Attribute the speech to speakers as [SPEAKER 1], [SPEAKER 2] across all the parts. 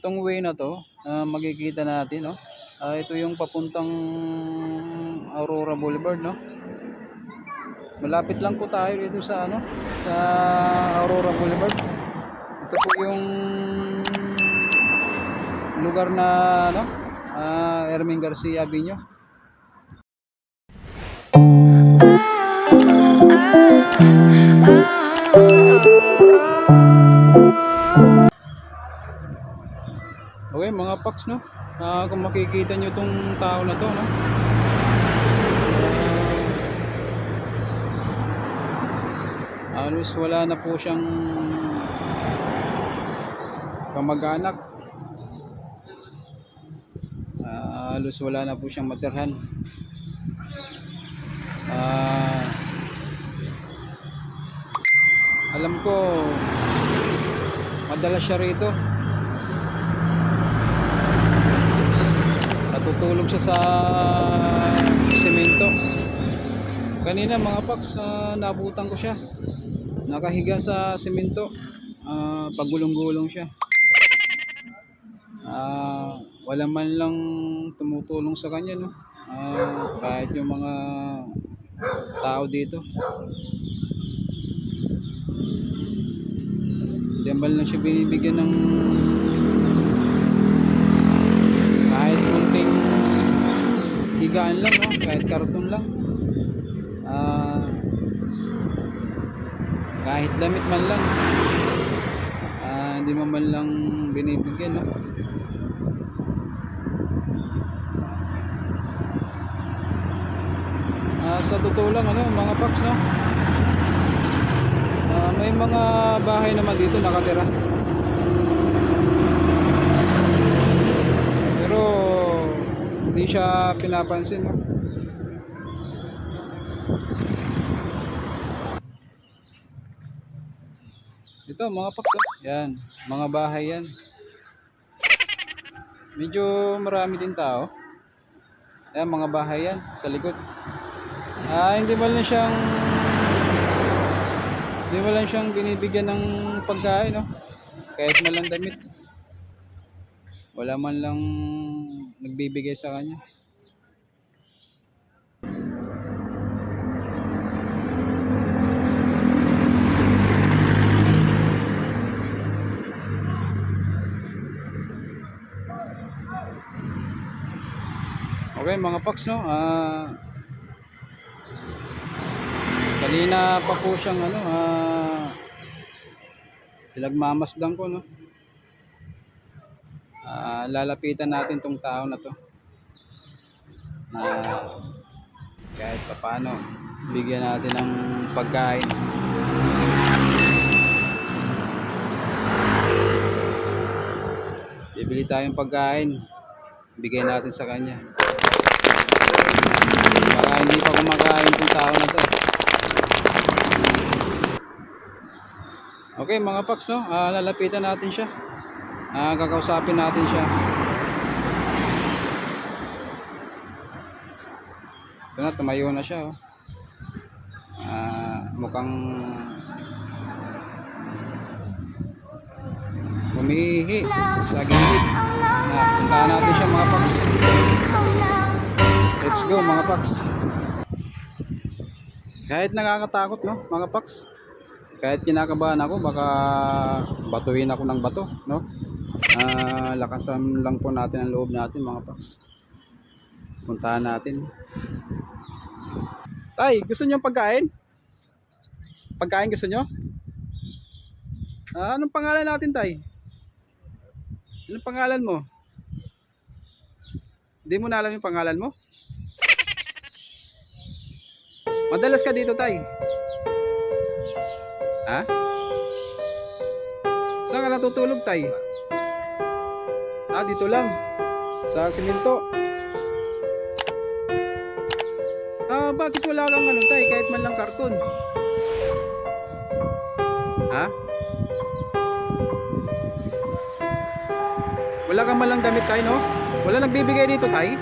[SPEAKER 1] Itong way na to, ah, makikita natin, no? Ah, ito yung papuntang Aurora Boulevard, no? Malapit lang po tayo dito sa ano, sa Aurora Boulevard. Ito po yung lugar na ano, ah, Erming Garcia Avenue. Okay, mga paks, no? Ah, kung makikita nyo tong tao na to, no? Ah, halos wala na po siyang kamag-anak. Ah, halos wala na po siyang matirhan. Ah, alam ko, madalas siya rito. natutulog siya sa semento. Kanina mga paps ah, nabutan ko siya. Nakahiga sa semento. Ah, pagulong-gulong siya. Ah, wala man lang tumutulong sa kanya no? Ah, kahit yung mga tao dito. Man lang siya binibigyan ng kahit kunting higaan lang no? kahit karton lang Ah, kahit damit man lang Ah, hindi mo man lang binibigyan no? Ah, sa totoo lang ano mga paks no Ah, may mga bahay naman dito nakatira hindi siya pinapansin. No? ito mga paks oh. yan mga bahay yan. Medyo marami din tao. Yan mga bahay yan sa likod. Ah hindi man lang siyang hindi man lang siyang binibigyan ng pagkain no kahit man lang damit. Wala man lang nagbibigay sa kanya. Okay mga paks no, ah kanina pa po siyang ano, ah pinagmamasdan ko no. Ah, lalapitan natin tong tao na to. Na kahit paano bigyan natin ng pagkain. Bibili tayong pagkain. Bigay natin sa kanya. Para hindi pa kumakain tong tao na to. Okay mga paks no? Ah, lalapitan natin siya Ah, kakausapin natin siya. Ito na, tumayo na siya. Oh. Ah, mukhang humihi sa gilid. Ah, puntahan natin siya mga paks. Let's go mga paks. Kahit nakakatakot no, mga paks. Kahit kinakabahan ako, baka batuhin ako ng bato, no? Ah, lakasan lang po natin ang loob natin mga paks. Puntahan natin. Tay, gusto niyo pagkain? Pagkain gusto niyo? Ah, anong pangalan natin, Tay? Anong pangalan mo? Hindi mo na alam yung pangalan mo? Madalas ka dito, Tay. Ha? Saan ka natutulog, Tay? Ah, dito lang. Sa simento. Ah, bakit wala kang ano, tay? Kahit man lang karton. Ha? Wala kang man lang damit, tay, no? Wala nagbibigay dito, tay?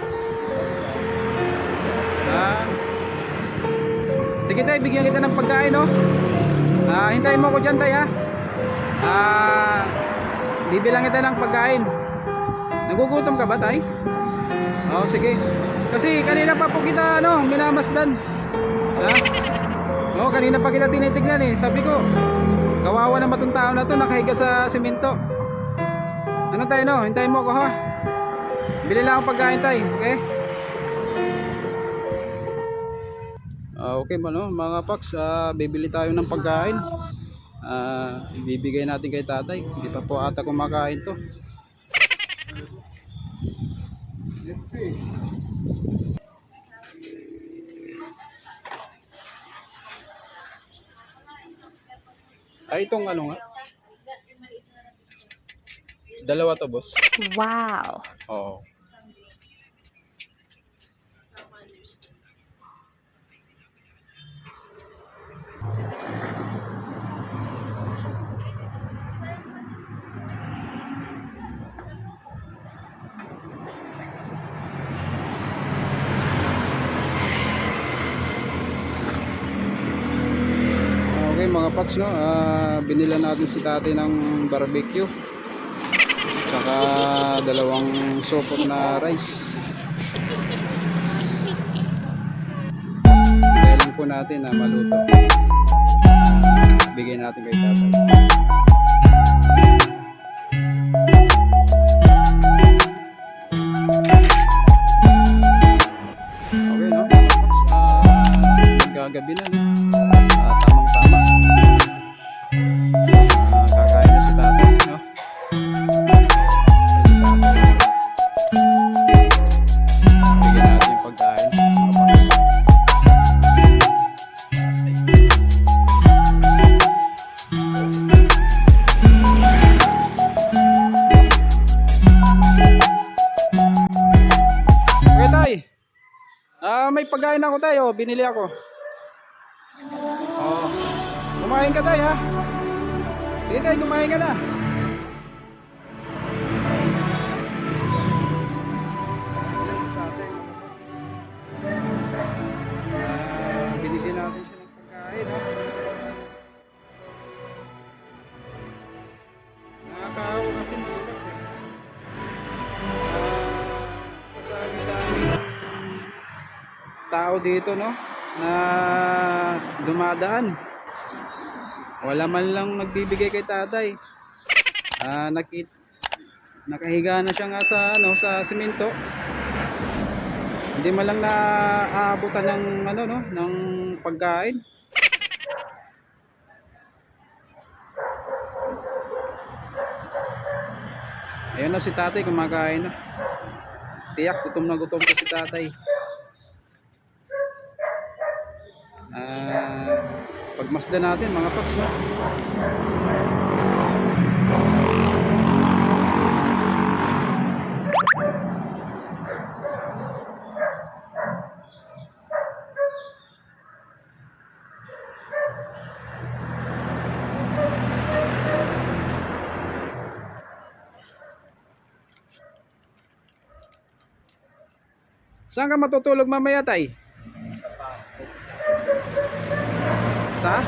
[SPEAKER 1] Ah. Sige, tay, bigyan kita ng pagkain, no? Ah, hintayin mo ako dyan, tay, ha? Ah, bibilang kita ng pagkain. Nagugutom ka ba, tay? Oo, sige. Kasi kanina pa po kita, ano, minamasdan. Ha? Oo, kanina pa kita tinitignan eh. Sabi ko, kawawa na matong tao na to, nakahiga sa simento. Ano tayo, no? Hintayin mo ako, ha? Bili lang ako pagkain, tay. Okay? Ah, okay ba no? Mga Pax, ah, bibili tayo ng pagkain. Ah, ibibigay natin kay tatay. Hindi pa po ata kumakain to. Ay, itong ano nga? Dalawa to, boss.
[SPEAKER 2] Wow.
[SPEAKER 1] Oo. Okay mga paps no, ah binila natin si tatay ng barbecue Saka dalawang sopot na rice. Lang po natin na maluto. Bigay natin kay tatay. Tayo. Binili ako. Oo. Kumain ka tayo, ha? Sige tayo, kumain ka na. Tao dito, no? Na dumadaan. Wala man lang nagbibigay kay tatay. Ah, nakit nakahiga na siya nga sa ano sa simento. Hindi man lang naaabutan ng ano no, ng pagkain. Ayun na si tatay kumakain na. Tiyak gutom na gutom ko si tatay. Ah, pagmasdan natin mga paps no. Saan ka matutulog mamaya, tay? Sa?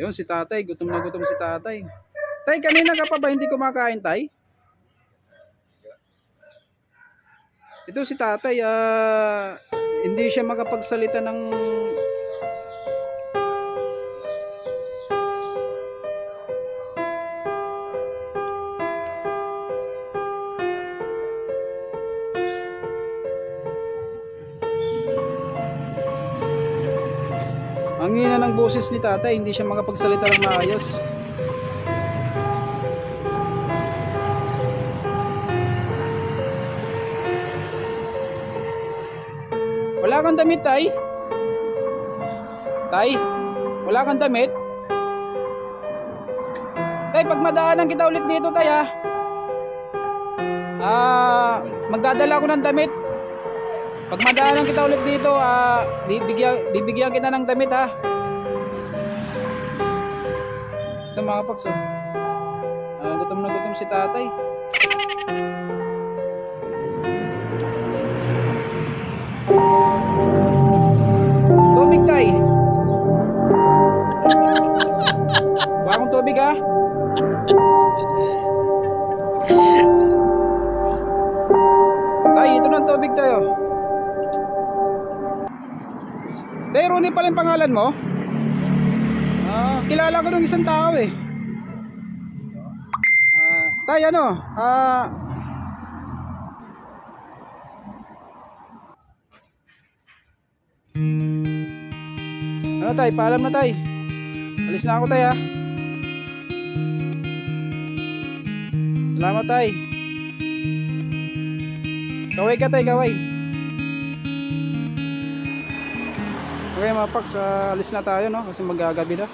[SPEAKER 1] Yun, si tatay. Gutom na gutom si tatay. Tay, kanina ka pa ba hindi kumakain, tay? Ito si tatay, ah, hindi siya makapagsalita ng Ang hina ng boses ni tatay, hindi siya makapagsalita ng maayos. Wala kang damit, tay? Tay, wala kang damit? Tay, pag madaanan kita ulit dito, tay, ha? Ah, magdadala ako ng damit. Pag madaanan kita ulit dito, ah, bibigyan, bibigyan kita ng damit ha. Ito mga pakso. Ah, gutom na gutom si tatay. Tubig tay. tubig ha. Tay, ito na tubig tayo. Tay, Ronnie pala yung pangalan mo? Ah, kilala ko nung isang tao eh. Ah, tay, ano? Ah, ano tay, paalam na tay. Alis na ako tay ha. Salamat tay. Kaway ka tay, kaway. Okay mga paps, ah, alis na tayo no kasi magagabi na.